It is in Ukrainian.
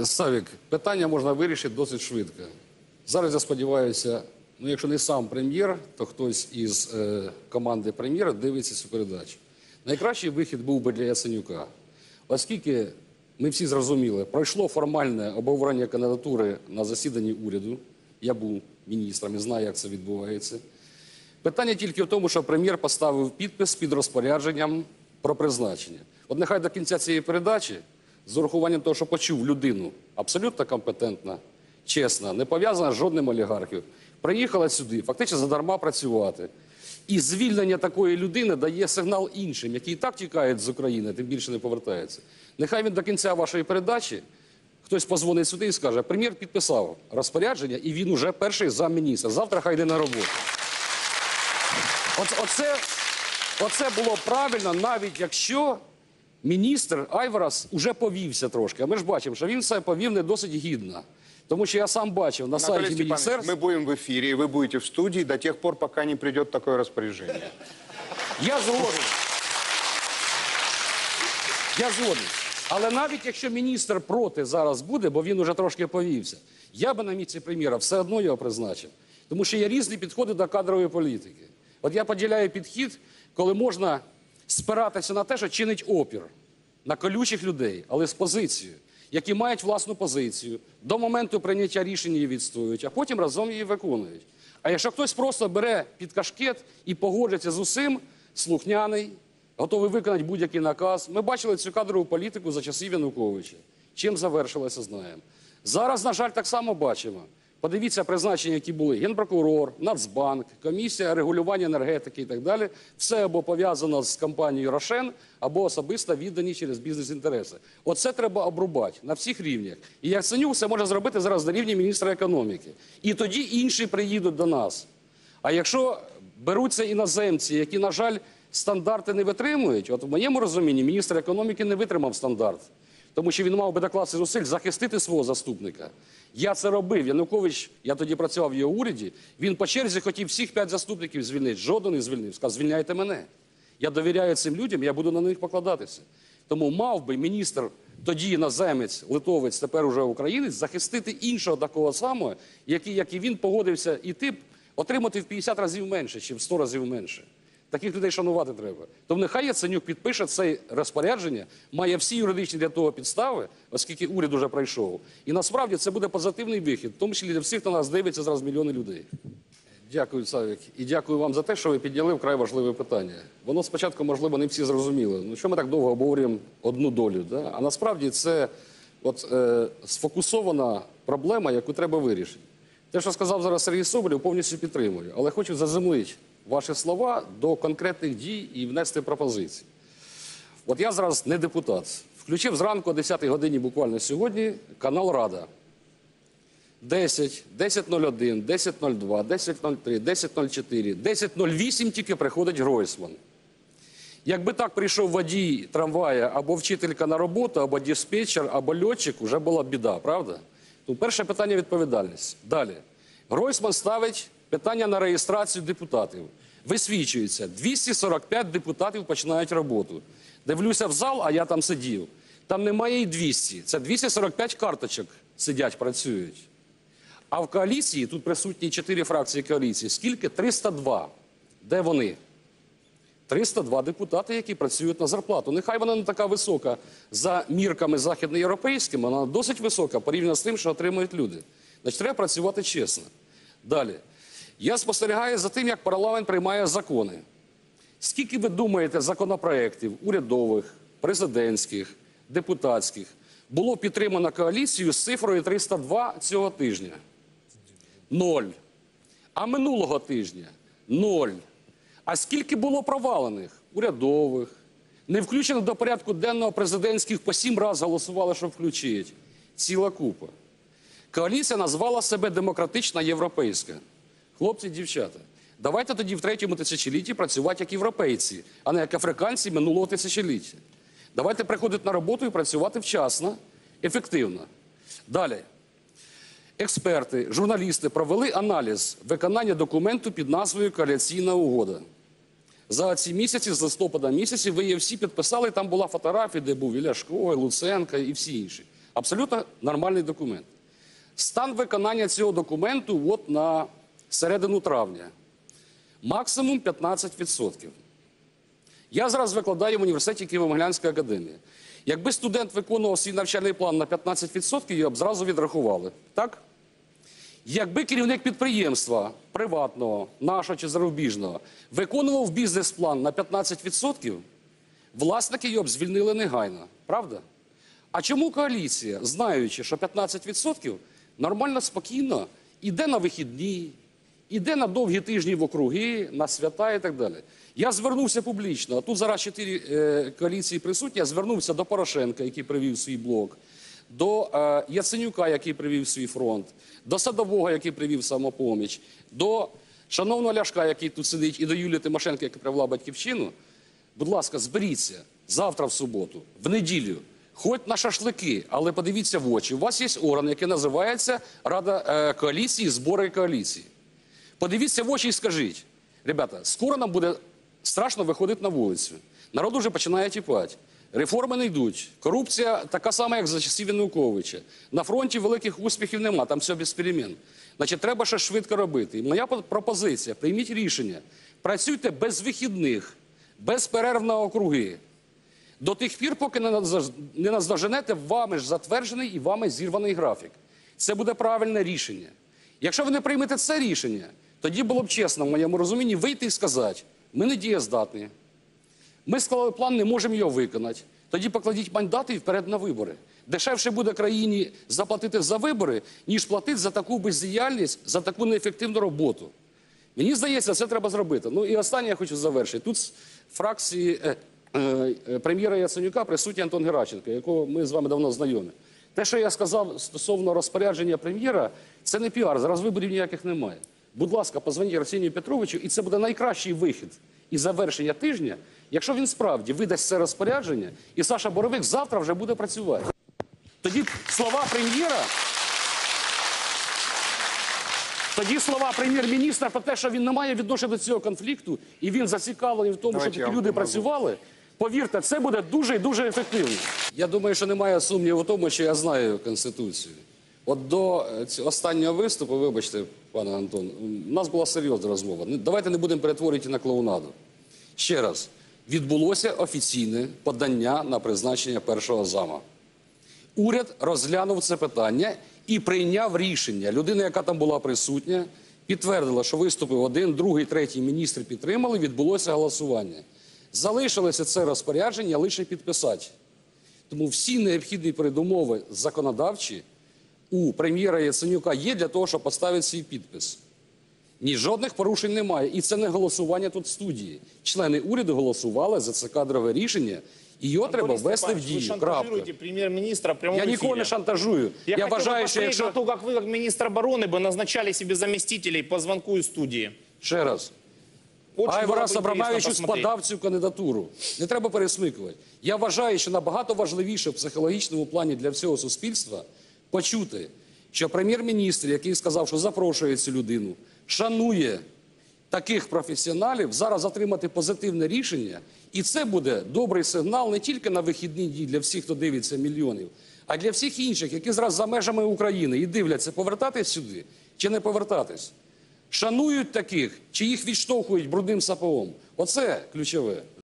Е, Савік, питання можна вирішити досить швидко. Зараз я сподіваюся, ну якщо не сам прем'єр, то хтось із е, команди прем'єра дивиться цю передачу. Найкращий вихід був би для Яценюка, оскільки ми всі зрозуміли, пройшло формальне обговорення кандидатури на засіданні уряду. Я був міністром і знаю, як це відбувається. Питання тільки в тому, що прем'єр поставив підпис під розпорядженням про призначення. От нехай до кінця цієї передачі, з урахуванням того, що почув людину абсолютно компетентна, чесна, не пов'язана з жодним олігархів, приїхала сюди, фактично задарма працювати. І звільнення такої людини дає сигнал іншим, які і так тікають з України, тим більше не повертаються. Нехай він до кінця вашої передачі Хтось позвонить сюди і скаже, прем'єр підписав розпорядження, і він уже перший замміністра. Завтра хай йде на роботу. Оце, оце, було правильно, навіть якщо міністр Айварас уже повівся трошки. А ми ж бачимо, що він себе повів не досить гідно. Тому що я сам бачив на Анатолий сайті Степанович, міністерства. мы будем в эфире, и вы будете в студии до тех пор, пока не придет такое распоряжение. Я згоден. Я згоден. Але навіть якщо міністр проти зараз буде, бо він уже трошки повівся, я би на місці прем'єра все одно його призначив. Тому що є різні підходи до кадрової політики. От я поділяю підхід, коли можна спиратися на те, що чинить опір на колючих людей, але з позицією, які мають власну позицію, до моменту прийняття рішення її відстоюють, а потім разом її виконують. А якщо хтось просто бере під кашкет і погоджується з усім, слухняний, готовий виконати будь-який наказ. Ми бачили цю кадрову політику за часів Януковича. Чим завершилося, знаємо. Зараз, на жаль, так само бачимо. Подивіться призначення, які були Генпрокурор, Нацбанк, комісія регулювання енергетики і так далі. Все або пов'язано з компанією Рошен, або особисто віддані через бізнес-інтереси. Оце треба обрубати на всіх рівнях. І Яценюк це може зробити зараз на рівні міністра економіки. І тоді інші приїдуть до нас. А якщо беруться іноземці, які, на жаль, стандарти не витримують, от в моєму розумінні міністр економіки не витримав стандарт, тому що він мав би докласти зусиль захистити свого заступника. Я це робив. Янукович, я тоді працював в його уряді. Він по черзі хотів всіх п'ять заступників звільнити. Жоден не звільнив. Сказав, звільняйте мене. Я довіряю цим людям, я буду на них покладатися. Тому мав би міністр, тоді іноземець, литовець, тепер уже українець, захистити іншого такого самого, який, як і він, погодився іти, отримати в 50 разів менше, чи в 100 разів менше. Таких людей шанувати треба. Тому нехай Яценюк підпише це розпорядження, має всі юридичні для того підстави, оскільки уряд уже пройшов. І насправді це буде позитивний вихід, в тому числі для всіх, хто нас дивиться зараз мільйони людей. Дякую, Савік, і дякую вам за те, що ви підняли вкрай важливе питання. Воно спочатку, можливо, не всі зрозуміли. Ну що ми так довго обговорюємо одну долю? Да? А насправді це от, е, сфокусована проблема, яку треба вирішити. Те, що сказав зараз Сергій Соболєв, повністю підтримую. Але хочу заземлити ваші слова до конкретних дій і внести пропозиції. От я зараз не депутат. Включив зранку о 10 годині буквально сьогодні канал Рада. 10, 10.01, 10.02, 10.03, 10.04, 10.08 тільки приходить Гройсман. Якби так прийшов водій трамвая або вчителька на роботу, або диспетчер, або льотчик, вже була біда, правда? Ну, перше питання відповідальність. Далі. Гройсман ставить питання на реєстрацію депутатів. Висвічується, 245 депутатів починають роботу. Дивлюся в зал, а я там сидів. Там немає і 200. Це 245 карточок сидять, працюють. А в коаліції, тут присутні чотири фракції коаліції, скільки? 302. Де вони? 302 депутати, які працюють на зарплату. Нехай вона не така висока за мірками західноєвропейськими, вона досить висока порівняно з тим, що отримують люди. Значить, треба працювати чесно. Далі. Я спостерігаю за тим, як парламент приймає закони. Скільки ви думаєте законопроєктів урядових, президентських, депутатських було підтримано коаліцією з цифрою 302 цього тижня? Ноль. А минулого тижня ноль. А скільки було провалених урядових, не включених до порядку денного президентських по сім разів голосували, щоб включити? Ціла купа. Коаліція назвала себе демократична європейська. Хлопці, дівчата, давайте тоді в третьому тисячолітті працювати як європейці, а не як африканці минулого тисячоліття. Давайте приходити на роботу і працювати вчасно, ефективно. Далі. Експерти, журналісти провели аналіз виконання документу під назвою Коаліційна угода. За ці місяці, з листопада місяці, ви її всі підписали, там була фотографія, де був і Ляшко, і Луценко і всі інші. Абсолютно нормальний документ. Стан виконання цього документу от на середину травня. Максимум 15%. Я зараз викладаю в університеті Києво-Могилянська академія. Якби студент виконував свій навчальний план на 15%, його б зразу відрахували. Так? Якби керівник підприємства приватного, нашого чи зарубіжного, виконував бізнес-план на 15%, власники його б звільнили негайно. Правда? А чому коаліція, знаючи, що 15% нормально, спокійно іде на вихідні, іде на довгі тижні в округи, на свята і так далі. Я звернувся публічно. а Тут зараз чотири е, коаліції присутні. Я звернувся до Порошенка, який привів свій блок, до е, Яценюка, який привів свій фронт, до Садового, який привів самопоміч, до шановного Ляшка, який тут сидить, і до Юлії Тимошенко, яка привела батьківщину. Будь ласка, зберіться завтра в суботу, в неділю. Хоч на шашлики, але подивіться в очі. У вас є орган, який називається Рада е, коаліції, збори коаліції. Подивіться в очі і скажіть, ребята, скоро нам буде страшно виходити на вулицю. Народ вже починає тіпати. Реформи не йдуть. Корупція така сама, як за часів Януковича. На фронті великих успіхів нема, там все без перемін. Значить, треба щось швидко робити. І моя пропозиція: прийміть рішення. Працюйте без вихідних, без перерв на округи. До тих пір, поки не наздоженете вами ж затверджений і вами зірваний графік. Це буде правильне рішення. Якщо ви не приймете це рішення, тоді було б чесно, в моєму розумінні, вийти і сказати, ми не дієздатні, ми склали план, не можемо його виконати. Тоді покладіть мандати і вперед на вибори. Дешевше буде країні заплатити за вибори, ніж платити за таку бездіяльність, за таку неефективну роботу. Мені здається, це треба зробити. Ну і останнє я хочу завершити. Тут фракції е, е, е, прем'єра Яценюка присутній Антон Гераченко, якого ми з вами давно знайомі. Те, що я сказав стосовно розпорядження прем'єра, це не піар. Зараз виборів ніяких немає. Будь ласка, позвоніть Арсенію Петровичу, і це буде найкращий вихід і завершення тижня, якщо він справді видасть це розпорядження, і Саша Боровик завтра вже буде працювати. Тоді слова прем'єра. Тоді слова прем'єр-міністра про те, що він не має відношення до цього конфлікту, і він зацікавлений в тому, Давайте щоб такі люди працювали. Повірте, це буде дуже і дуже ефективно. Я думаю, що немає сумніву в тому, що я знаю Конституцію. От до е, останнього виступу, вибачте, пане Антон, у нас була серйозна розмова. Давайте не будемо перетворювати на клоунаду. Ще раз, відбулося офіційне подання на призначення першого зама. Уряд розглянув це питання і прийняв рішення. Людина, яка там була присутня, підтвердила, що виступив один, другий, третій міністр підтримали, відбулося голосування. Залишилося це розпорядження лише підписати. Тому всі необхідні передумови законодавчі у прем'єра Яценюка є для того, щоб поставити свій підпис. Ні, жодних порушень немає. І це не голосування тут в студії. Члени уряду голосували за це кадрове рішення, і його треба Борис ввести в Степанович, вы дію. Крапка. шантажируете премьер-министра в прямом Я нікого не эфире. шантажую. Я, Я, хотел бы вважаю, що посмотреть якщо на то, как вы, как министр обороны, бы назначали себе заместителей по звонку из студии. ще раз. Очень было Айварас бы Абрамович интересно посмотреть. подав цю кандидатуру. Не треба пересмикувати. Я вважаю, що набагато важливіше в психологічному плані для всього суспільства почути, що прем'єр-міністр, який сказав, що запрошує цю людину, шанує таких професіоналів, зараз отримати позитивне рішення. І це буде добрий сигнал не тільки на вихідні дні для всіх, хто дивиться мільйонів, а для всіх інших, які зараз за межами України і дивляться, повертатись сюди чи не повертатись. Шанують таких, чи їх відштовхують брудним сапогом. Оце ключове.